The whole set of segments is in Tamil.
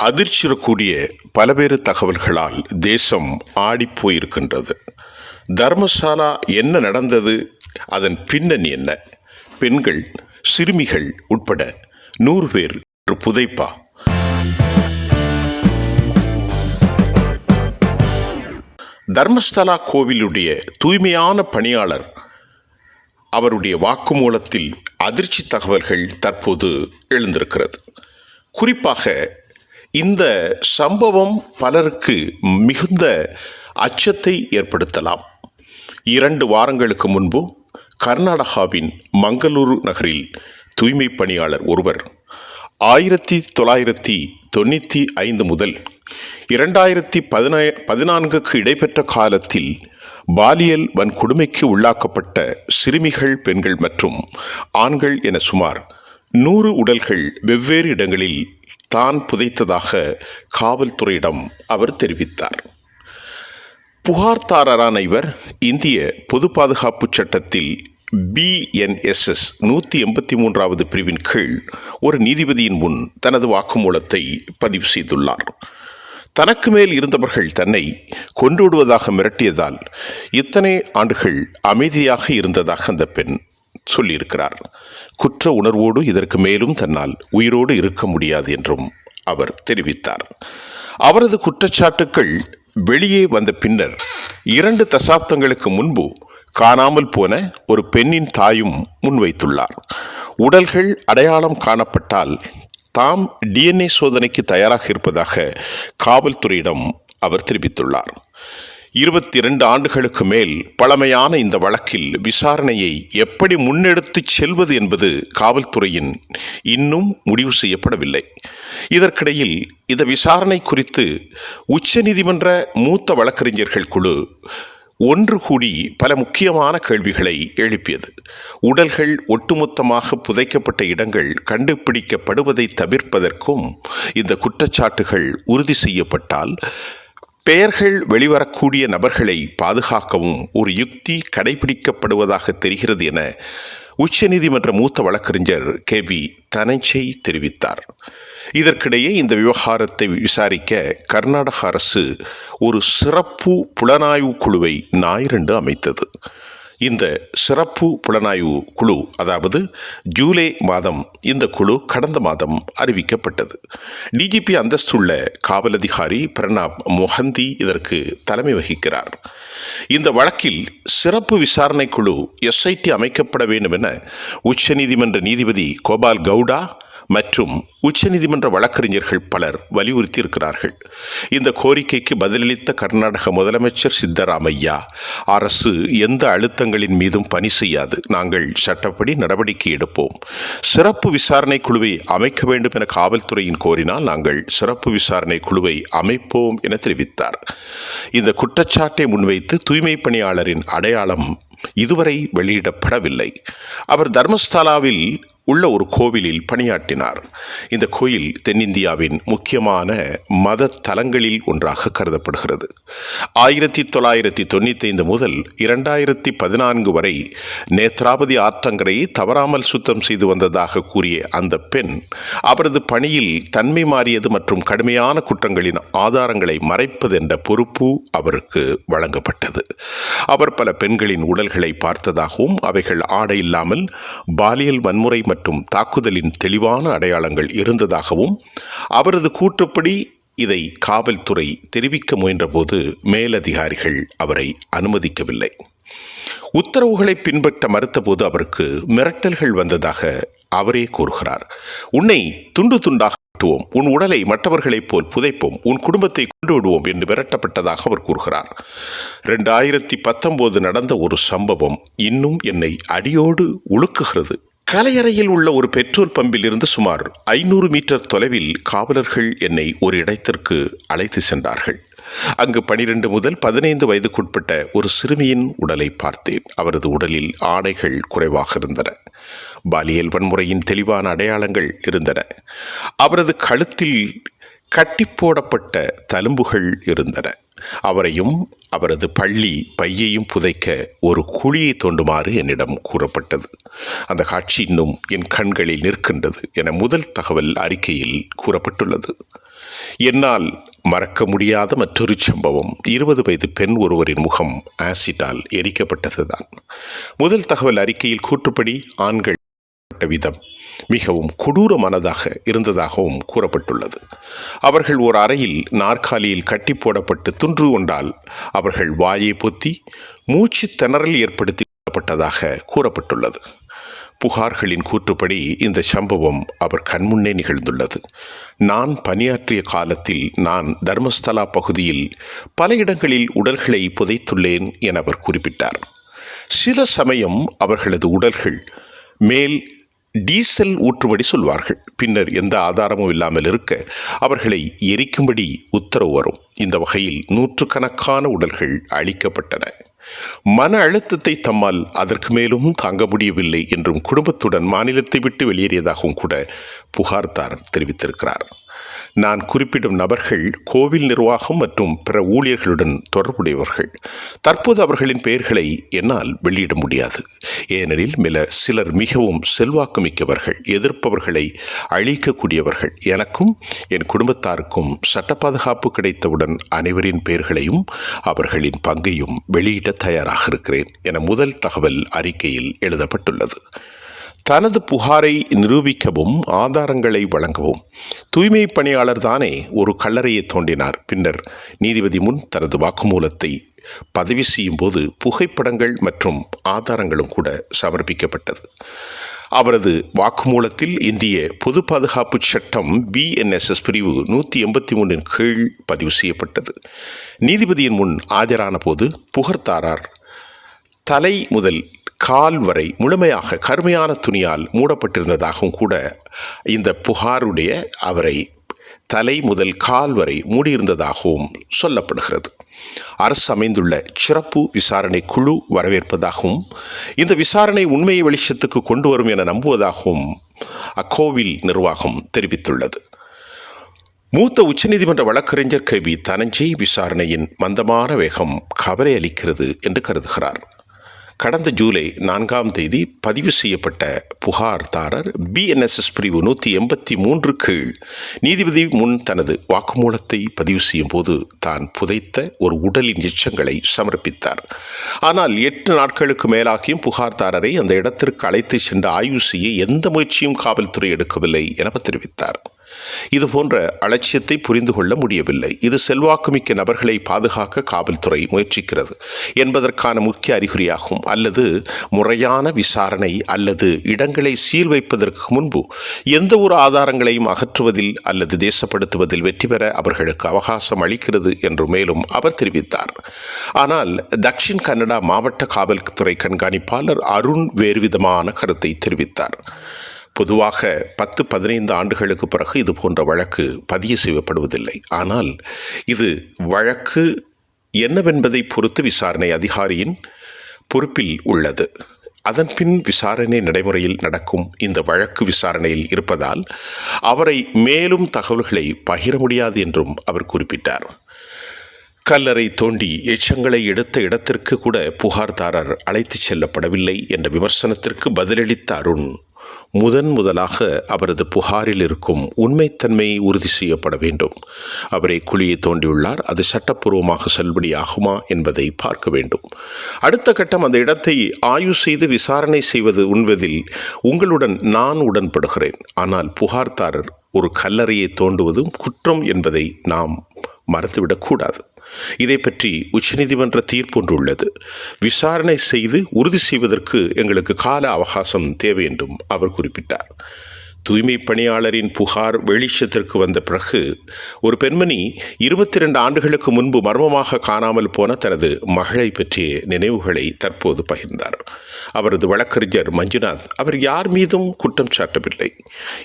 அதிர்ச்சிடக்கூடிய பலவேறு தகவல்களால் தேசம் ஆடிப்போயிருக்கின்றது. தர்மசாலா என்ன நடந்தது? அதன் பின்னணி என்ன? பெண்கள் சிறுமிகள் உட்பட நூறு பேர் புதைப்பா. தர்மஸ்தலா கோவிலுடைய தூய்மையான பணியாளர் அவருடைய வாக்குமூலத்தில் அதிர்ச்சி தகவல்கள் தற்போது எழுந்திருக்கிறது. குறிப்பாக இந்த சம்பவம் பலருக்கு மிகுந்த அச்சத்தை ஏற்படுத்தலாம். இரண்டு வாரங்களுக்கு முன்பு கர்நாடகாவின் மங்களூரு நகரில் தூய்மை பணியாளர் ஒருவர் ஆயிரத்தி தொள்ளாயிரத்தி தொண்ணூற்றி ஐந்து முதல் இரண்டாயிரத்தி பதினா பதினான்குக்கு இடைப்பெற்ற காலத்தில் பாலியல் வன்கொடுமைக்கு உள்ளாக்கப்பட்ட சிறுமிகள் பெண்கள் மற்றும் ஆண்கள் என சுமார் நூறு உடல்கள் வெவ்வேறு இடங்களில் தான் புதைத்ததாக காவல்துறையிடம் அவர் தெரிவித்தார். புகார்தாரரான இவர் இந்திய பொது பாதுகாப்பு சட்டத்தில் பிஎன்எஸ்எஸ் நூற்றி எண்பத்தி மூன்றாவது பிரிவின் கீழ் ஒரு நீதிபதியின் முன் தனது வாக்குமூலத்தை பதிவு செய்துள்ளார். தனக்கு மேல் இருந்தவர்கள் தன்னை கொண்டு விடுவதாக மிரட்டியதால் இத்தனை ஆண்டுகள் அமைதியாக இருந்ததாக அந்த பெண் சொல்லியிருக்கிறார். குற்ற உணர்வோடு இதற்கு மேலும் தன்னால் உயிரோடு இருக்க முடியாது என்றும் அவர் தெரிவித்தார். அவரது குற்றச்சாட்டுக்கள் வெளியே வந்த பின்னர் இரண்டு தசாப்தங்களுக்கு முன்பு காணாமல் போன ஒரு பெண்ணின் தாயும் முன்வைத்துள்ளார். உடல்கள் அடையாளம் காணப்பட்டால் தாம் டிஎன்ஏ சோதனைக்கு தயாராக இருப்பதாக காவல்துறையிடம் அவர் தெரிவித்துள்ளார். இருபத்தி இரண்டு ஆண்டுகளுக்கு மேல் பழமையான இந்த வழக்கில் விசாரணையை எப்படி முன்னெடுத்துச் செல்வது என்பது காவல்துறையின் இன்னும் முடிவு செய்யப்படவில்லை. இதற்கிடையில் இந்த விசாரணை குறித்து உச்சநீதிமன்ற மூத்த வழக்கறிஞர்கள் குழு ஒன்று கூடி பல முக்கியமான கேள்விகளை எழுப்பியது. உடல்கள் ஒட்டுமொத்தமாக புதைக்கப்பட்ட இடங்கள் கண்டுபிடிக்கப்படுவதை தவிர்ப்பதற்கும் இந்த குற்றச்சாட்டுகள் உறுதி செய்யப்பட்டால் பெயர்கள் வெளிவரக்கூடிய நபர்களை பாதுகாக்கவும் ஒரு யுக்தி கடைபிடிக்கப்படுவதாக தெரிகிறது என உச்சநீதிமன்ற மூத்த வழக்கறிஞர் கே வி தனஞ்சை தெரிவித்தார். இதற்கிடையே இந்த விவகாரத்தை விசாரிக்க கர்நாடக அரசு ஒரு சிறப்பு புலனாய்வு குழுவை ஞாயிறண்டு அமைத்தது. இந்த சிறப்பு புலனாய்வு குழு அதாவது ஜூலை மாதம் இந்த குழு கடந்த மாதம் அறிவிக்கப்பட்டது. டிஜிபி அந்தஸ்துள்ள காவல் அதிகாரி பிரணாப் மொஹந்தி இதற்கு தலைமை வகிக்கிறார். இந்த வழக்கில் சிறப்பு விசாரணை குழு எஸ்ஐடி அமைக்கப்பட வேண்டும் என உச்சநீதிமன்ற நீதிபதி கோபால் கவுடா மற்றும் உச்சநீதிமன்ற வழக்கறிஞர்கள் பலர் வலியுறுத்தியிருக்கிறார்கள். இந்த கோரிக்கைக்கு பதிலளித்த கர்நாடக முதலமைச்சர் சித்தராமையா அரசு எந்த அழுத்தங்களின் மீதும் பணி செய்யாது. நாங்கள் சட்டப்படி நடவடிக்கை எடுப்போம். சிறப்பு விசாரணை குழுவை அமைக்க வேண்டும் என காவல்துறையின் கோரினால் நாங்கள் சிறப்பு விசாரணை குழுவை அமைப்போம் என தெரிவித்தார். இந்த குற்றச்சாட்டை முன்வைத்து தூய்மை பணியாளரின் அடையாளம் இதுவரை வெளியிடப்படவில்லை. அவர் தர்மஸ்தலாவில் உள்ள ஒரு கோவிலில் பணியாற்றினார். இந்த கோயில் தென்னிந்தியாவின் முக்கியமான மத தலங்களில் ஒன்றாக கருதப்படுகிறது. ஆயிரத்தி தொள்ளாயிரத்தி தொண்ணூத்தைந்து ஐந்து முதல் இரண்டாயிரத்தி பதினான்கு வரை நேத்ராவதி ஆற்றங்கரையை தவறாமல் சுத்தம் செய்து வந்ததாக கூறிய அந்த பெண் அவரது பணியில் தன்மை மாறியது மற்றும் கடுமையான குற்றங்களின் ஆதாரங்களை மறைப்பது என்ற பொறுப்பு அவருக்கு வழங்கப்பட்டது. அவர் பல பெண்களின் உடல்களை பார்த்ததாகவும் அவைகள் ஆடை இல்லாமல் பாலியல் வன்முறை மற்றும் தாக்குதலின் தெளிவான அடையாளங்கள் இருந்ததாகவும் அவரது கூற்றுப்படி இதை காவல்துறை தெரிவிக்க முயன்றபோது மேலதிகாரிகள் அவரை அனுமதிக்கவில்லை. உத்தரவுகளை பின்பற்ற மறுத்தபோது அவருக்கு மிரட்டல்கள் வந்ததாக அவரே கூறுகிறார். உன்னை துண்டு துண்டாக வெட்டுவோம் உன் உடலை மற்றவர்களைப் போல் புதைப்போம் உன் குடும்பத்தை கொண்டு விடுவோம் என்று மிரட்டப்பட்டதாக அவர் கூறுகிறார். ரெண்டாயிரத்தி பத்தொம்போது நடந்த ஒரு சம்பவம் இன்னும் என்னை அடியோடு உழுக்குகிறது கலையறையில் உள்ள ஒரு பெட்ரோல் பம்பில் இருந்து சுமார் ஐநூறு மீட்டர் தொலைவில் காவலர்கள் என்னை ஒரு இடத்திற்கு அழைத்து சென்றார்கள். அங்கு பனிரெண்டு முதல் பதினைந்து வயதுக்குட்பட்ட ஒரு சிறுமியின் உடலை பார்த்தேன். அவரது உடலில் ஆடைகள் குறைவாக இருந்தன. பாலியல் வன்முறையின் தெளிவான அடையாளங்கள் இருந்தன. அவரது கழுத்தில் கட்டி போடப்பட்ட தழும்புகள் இருந்தன. அவரையும் அவரது பள்ளி பையையும் புதைக்க ஒரு குழியை தோண்டுமாறு என்னிடம் கூறப்பட்டது. அந்த காட்சி இன்னும் என் கண்களில் நிற்கின்றது என முதல் தகவல் அறிக்கையில் கூறப்பட்டுள்ளது. என்னால் மறக்க முடியாத மற்றொரு சம்பவம். இருபது வயது பெண் ஒருவரின் முகம் ஆசிட்டால் எரிக்கப்பட்டதுதான். முதல் தகவல் அறிக்கையில் கூற்றுப்படி ஆண்கள் பட்ட விதம் மிகவும் கொடூரமானதாக இருந்ததாகவும் கூறப்பட்டுள்ளது. அவர்கள் ஒரு அறையில் நாற்காலியில் கட்டி போடப்பட்டு துன்று கொண்டால் அவர்கள் வாயை பொத்தி மூச்சு திணறல் ஏற்படுத்தி கொள்ளப்பட்டதாக கூறப்பட்டுள்ளது. புகார்களின் கூற்றுப்படி இந்த சம்பவம் அவர் கண்முன்னே நிகழ்ந்துள்ளது. நான் பணியாற்றிய காலத்தில் நான் தர்மஸ்தலா பகுதியில் பல இடங்களில் உடல்களை புதைத்துள்ளேன் என அவர் குறிப்பிட்டார். சில சமயம் அவர்களது உடல்கள் மேல் டீசல் ஊற்றுபடி சொல்வார்கள். பின்னர் எந்த ஆதாரமும் இல்லாமல் இருக்க அவர்களை எரிக்கும்படி உத்தரவு வரும். இந்த வகையில் நூற்றுக்கணக்கான உடல்கள் அழிக்கப்பட்டன. மன அழுத்தத்தை தம்மால் அதற்கு மேலும் தாங்க முடியவில்லை என்றும் குடும்பத்துடன் மாநிலத்தை விட்டு வெளியேறியதாகவும் கூட புகார்தார் தெரிவித்திருக்கிறார். நான் குறிப்பிடும் நபர்கள் கோவில் நிர்வாகம் மற்றும் பிற ஊழியர்களுடன் தொடர்புடையவர்கள். தற்போது அவர்களின் பெயர்களை என்னால் வெளியிட முடியாது. ஏனெனில் மில சிலர் மிகவும் செல்வாக்கு மிக்கவர்கள் எதிர்ப்பவர்களை அழிக்கக்கூடியவர்கள். எனக்கும் என் குடும்பத்தாருக்கும் சட்ட பாதுகாப்பு கிடைத்தவுடன் அனைவரின் பெயர்களையும் அவர்களின் பங்கையும் வெளியிட தயாராக இருக்கிறேன் என முதல் தகவல் அறிக்கையில் எழுதப்பட்டுள்ளது. தனது புகாரை நிரூபிக்கவும் ஆதாரங்களை வழங்கவும். தூய்மை பணியாளர் தானே ஒரு கல்லறையை தோண்டினார். பின்னர் நீதிபதி முன் தனது வாக்குமூலத்தை பதவி செய்யும் போது புகைப்படங்கள் மற்றும் ஆதாரங்களும் கூட சமர்ப்பிக்கப்பட்டது. அவரது வாக்குமூலத்தில் இந்திய பொது பாதுகாப்பு சட்டம் பிஎன்எஸ்எஸ் பிரிவு நூற்றி எண்பத்தி மூன்றின் கீழ் பதிவு செய்யப்பட்டது. நீதிபதியின் முன் ஆஜரான போது புகர்தாரார் தலை முதல் கால் வரை முழுமையாக கருமையான துணியால் மூடப்பட்டிருந்ததாகவும் கூட இந்த புகாருடைய அவரை தலை முதல் கால் வரை மூடியிருந்ததாகவும் சொல்லப்படுகிறது. அரசு அமைந்துள்ள சிறப்பு விசாரணை குழு வரவேற்பதாகவும் இந்த விசாரணை உண்மையை வெளிச்சத்துக்கு கொண்டு வரும் என நம்புவதாகவும் அக்கோவில் நிர்வாகம் தெரிவித்துள்ளது. மூத்த உச்சநீதிமன்ற வழக்கறிஞர் கே வி தனஞ்சய் விசாரணையின் மந்தமான வேகம் கவலை அளிக்கிறது என்று கருதுகிறார். கடந்த ஜூலை நான்காம் தேதி பதிவு செய்யப்பட்ட புகார்தாரர் பிஎன்எஸ்எஸ் பிரிவு நூற்றி எண்பத்தி மூன்று கீழ் நீதிபதி முன் தனது வாக்குமூலத்தை பதிவு செய்யும் போது தான் புதைத்த ஒரு உடலின் எச்சங்களை சமர்ப்பித்தார். ஆனால் எட்டு நாட்களுக்கு மேலாகியும் புகார்தாரரை அந்த இடத்திற்கு அழைத்து சென்று ஆய்வு செய்ய எந்த முயற்சியும் காவல்துறை எடுக்கவில்லை என தெரிவித்தார். இது போன்ற அலட்சியத்தை புரிந்து கொள்ள முடியவில்லை. இது செல்வாக்குமிக்க நபர்களை பாதுகாக்க காவல்துறை முயற்சிக்கிறது என்பதற்கான முக்கிய அறிகுறியாகும். அல்லது முறையான விசாரணை அல்லது இடங்களை சீல் வைப்பதற்கு முன்பு எந்த ஒரு ஆதாரங்களையும் அகற்றுவதில் அல்லது தேசப்படுத்துவதில் வெற்றி பெற அவர்களுக்கு அவகாசம் அளிக்கிறது என்று மேலும் அவர் தெரிவித்தார். ஆனால் தக்ஷின் கன்னடா மாவட்ட காவல்துறை கண்காணிப்பாளர் அருண் வேறுவிதமான கருத்தை தெரிவித்தார். பொதுவாக பத்து பதினைந்து ஆண்டுகளுக்கு பிறகு இது போன்ற வழக்கு பதிவு செய்யப்படுவதில்லை. ஆனால் இது வழக்கு என்னவென்பதை பொறுத்து விசாரணை அதிகாரியின் பொறுப்பில் உள்ளது. அதன்பின் விசாரணை நடைமுறையில் நடக்கும் இந்த வழக்கு விசாரணையில் இருப்பதால் அவரை மேலும் தகவல்களை பகிர முடியாது என்றும் அவர் குறிப்பிட்டார். கல்லறை தோண்டி எச்சங்களை எடுத்த இடத்திற்கு கூட புகார்தாரர் அழைத்துச் செல்லப்படவில்லை என்ற விமர்சனத்திற்கு பதிலளித்த அருண் முதன் முதலாக அவரது புகாரில் இருக்கும் உண்மைத்தன்மை உறுதி செய்யப்பட வேண்டும். அவரை குழியை தோண்டியுள்ளார். அது சட்டப்பூர்வமாக செல்லுபடியாகுமா என்பதை பார்க்க வேண்டும். அடுத்த கட்டம் அந்த இடத்தை ஆய்வு செய்து விசாரணை செய்வது உண்பதில் உங்களுடன் நான் உடன்படுகிறேன். ஆனால் புகார்தாரர் ஒரு கல்லறையை தோண்டுவதும் குற்றம் என்பதை நாம் மறந்துவிடக்கூடாது. இதை பற்றி உச்சநீதிமன்ற தீர்ப்பு ஒன்று உள்ளது. விசாரணை செய்து உறுதி செய்வதற்கு எங்களுக்கு கால அவகாசம் தேவை என்றும் அவர் குறிப்பிட்டார். தூய்மை பணியாளரின் புகார் வெளிச்சத்திற்கு வந்த பிறகு ஒரு பெண்மணி இருபத்தி ரெண்டு ஆண்டுகளுக்கு முன்பு மர்மமாக காணாமல் போன தனது மகளை பற்றிய நினைவுகளை தற்போது பகிர்ந்தார். அவரது வழக்கறிஞர் மஞ்சுநாத் அவர் யார் மீதும் குற்றம் சாட்டவில்லை.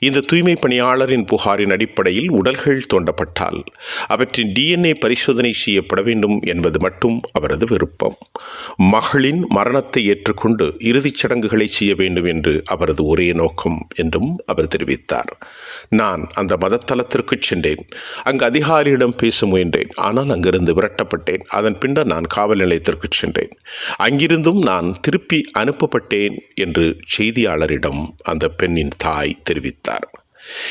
இந்த தூய்மை பணியாளரின் புகாரின் அடிப்படையில் உடல்கள் தோண்டப்பட்டால் அவற்றின் டிஎன்ஏ பரிசோதனை செய்யப்பட வேண்டும் என்பது மட்டும் அவரது விருப்பம். மகளின் மரணத்தை ஏற்றுக்கொண்டு இறுதிச் சடங்குகளை செய்ய வேண்டும் என்று அவரது ஒரே நோக்கம் என்றும் அவர் அவர் தெரிவித்தார். நான் அந்த மதத்தலத்திற்கு சென்றேன். அங்கு அதிகாரியிடம் பேச முயன்றேன். ஆனால் அங்கிருந்து விரட்டப்பட்டேன். அதன் பின்னர் நான் காவல் நிலையத்திற்கு சென்றேன். அங்கிருந்தும் நான் திருப்பி அனுப்பப்பட்டேன் என்று செய்தியாளரிடம் அந்த பெண்ணின் தாய் தெரிவித்தார்.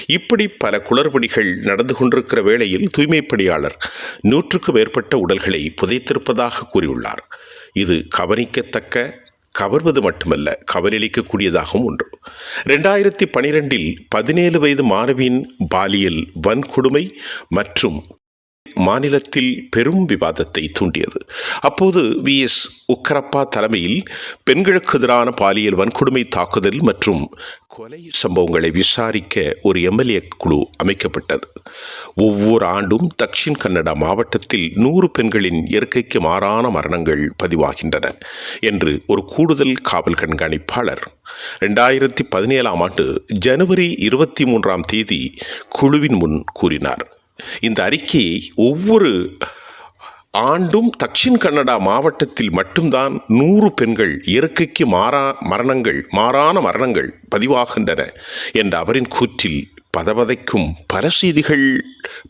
இப்படி பல குளறுபடிகள் நடந்து கொண்டிருக்கிற வேளையில் தூய்மைப்பணியாளர் நூற்றுக்கு மேற்பட்ட உடல்களை புதைத்திருப்பதாக கூறியுள்ளார். இது கவனிக்கத்தக்க கவர்வது மட்டுமல்ல கவலளிக்கக்கூடியதாகவும் ஒன்று ரெண்டாயிரத்தி பனிரெண்டில் பதினேழு வயது மாணவியின் பாலியல் வன்கொடுமை மற்றும் மாநிலத்தில் பெரும் விவாதத்தை தூண்டியது. அப்போது வி. எஸ். உக்கரப்பா தலைமையில் பெண்களுக்கு எதிரான பாலியல் வன்கொடுமை தாக்குதல் மற்றும் கொலை சம்பவங்களை விசாரிக்க ஒரு எம்எல்ஏ குழு அமைக்கப்பட்டது. ஒவ்வொரு ஆண்டும் தக்ஷின் கன்னடா மாவட்டத்தில் நூறு பெண்களின் இயற்கைக்கு மாறான மரணங்கள் பதிவாகின்றன என்று ஒரு கூடுதல் காவல் கண்காணிப்பாளர் ரெண்டாயிரத்தி பதினேழாம் ஆண்டு ஜனவரி இருபத்தி மூன்றாம் தேதி குழுவின் முன் கூறினார். இந்த அறிக்கையை ஒவ்வொரு ஆண்டும் தக்ஷின் கன்னடா மாவட்டத்தில் மட்டும்தான் நூறு பெண்கள் இயற்கைக்கு மாறா மரணங்கள் மாறான மரணங்கள் பதிவாகின்றன என்ற அவரின் கூற்றில் பதபதைக்கும் பல செய்திகள்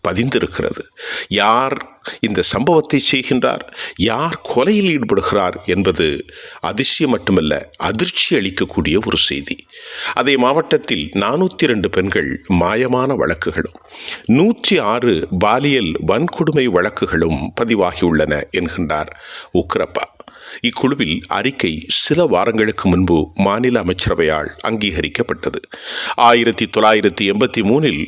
பதிந்திருக்கிறது. யார் இந்த சம்பவத்தை செய்கின்றார்? யார் கொலையில் ஈடுபடுகிறார் என்பது அதிசயம் மட்டுமல்ல அதிர்ச்சி அளிக்கக்கூடிய ஒரு செய்தி. அதே மாவட்டத்தில் நானூற்றி ரெண்டு பெண்கள் மாயமான வழக்குகளும் நூற்றி ஆறு பாலியல் வன்கொடுமை வழக்குகளும் பதிவாகியுள்ளன என்கின்றார் உக்ரப்பா. இக்குழுவில் அறிக்கை சில வாரங்களுக்கு முன்பு மாநில அமைச்சரவையால் அங்கீகரிக்கப்பட்டது. ஆயிரத்தி தொள்ளாயிரத்தி எண்பத்தி மூணில்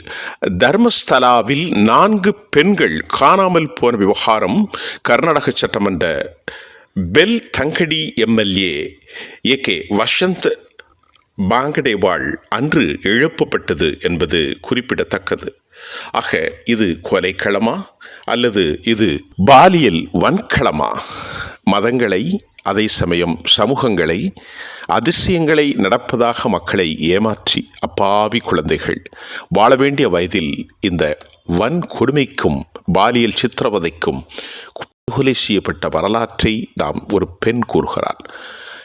தர்மஸ்தலாவில் நான்கு பெண்கள் காணாமல் போன விவகாரம் கர்நாடக சட்டமன்ற Belthangady MLA A K Vasanth பாங்கடேவாள் அன்று எழுப்பப்பட்டது என்பது குறிப்பிடத்தக்கது. ஆக இது கொலைக்களமா அல்லது இது பாலியல் வன்களமா மதங்களை அதே சமயம் சமூகங்களை அதிசயங்களை நடப்பதாக மக்களை ஏமாற்றி அப்பாவி குழந்தைகள். வாழ வேண்டிய வயதில் இந்த வன் கொடுமைக்கும் பாலியல் சித்திரவதைக்கும் கொலை செய்யப்பட்ட வரலாற்றை நாம் ஒரு பெண் கூறுகிறாள்.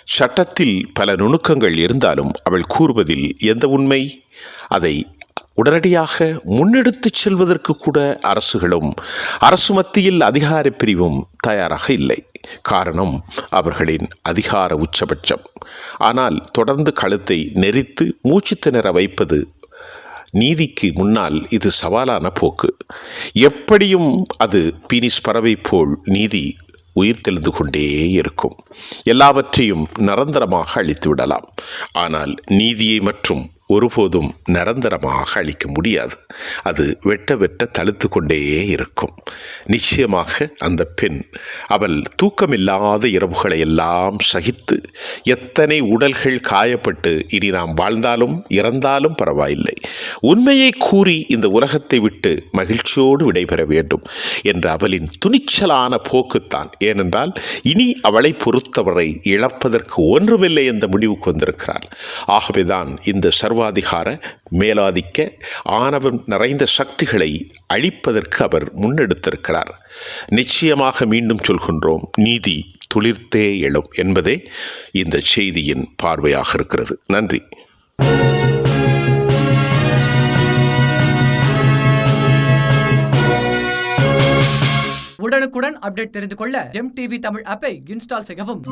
சட்டத்தில் பல நுணுக்கங்கள் இருந்தாலும் அவள் கூறுவதில் எந்த உண்மை? அதை உடனடியாக முன்னெடுத்துச் செல்வதற்கு கூட அரசுகளும் அரசு மத்தியில் அதிகார பிரிவும் தயாராக இல்லை. காரணம் அவர்களின் அதிகார உச்சபட்சம். ஆனால் தொடர்ந்து கழுத்தை நெரித்து மூச்சு திணற வைப்பது நீதிக்கு முன்னால் இது சவாலான போக்கு. எப்படியும் அது பீனிஸ் பறவை போல் நீதி உயிர் தெளிந்து கொண்டே இருக்கும். எல்லாவற்றையும் நிரந்தரமாக அழித்து விடலாம் ஆனால் நீதியை மற்றும் ஒருபோதும் நிரந்தரமாக அளிக்க முடியாது. அது வெட்ட வெட்ட தழுத்து கொண்டே இருக்கும். நிச்சயமாக அந்த பெண் அவள் தூக்கமில்லாத இரவுகளை எல்லாம் சகித்து எத்தனை உடல்கள் காயப்பட்டு இனி நாம் வாழ்ந்தாலும் இறந்தாலும் பரவாயில்லை. உண்மையை கூறி இந்த உலகத்தை விட்டு மகிழ்ச்சியோடு விடைபெற வேண்டும் என்ற அவளின் துணிச்சலான போக்குத்தான். ஏனென்றால் இனி அவளை பொறுத்தவரை இழப்பதற்கு ஒன்றுமில்லை என்ற முடிவுக்கு வந்திருக்கிறார் ஆகவேதான் இந்த சர்வ சர்வாதிகார மேலாதிக்க ஆணவம் நிறைந்த சக்திகளை அழிப்பதற்கு அவர் முன்னெடுத்திருக்கிறார். நிச்சயமாக மீண்டும் சொல்கின்றோம் நீதி துளிர்த்தே எழும் என்பதே இந்த செய்தியின் பார்வையாக இருக்கிறது. நன்றி. உடனுக்குடன் அப்டேட் தெரிந்து கொள்ள ஜெம் டிவி தமிழ் ஆப்பை இன்ஸ்டால் செய்யவும்.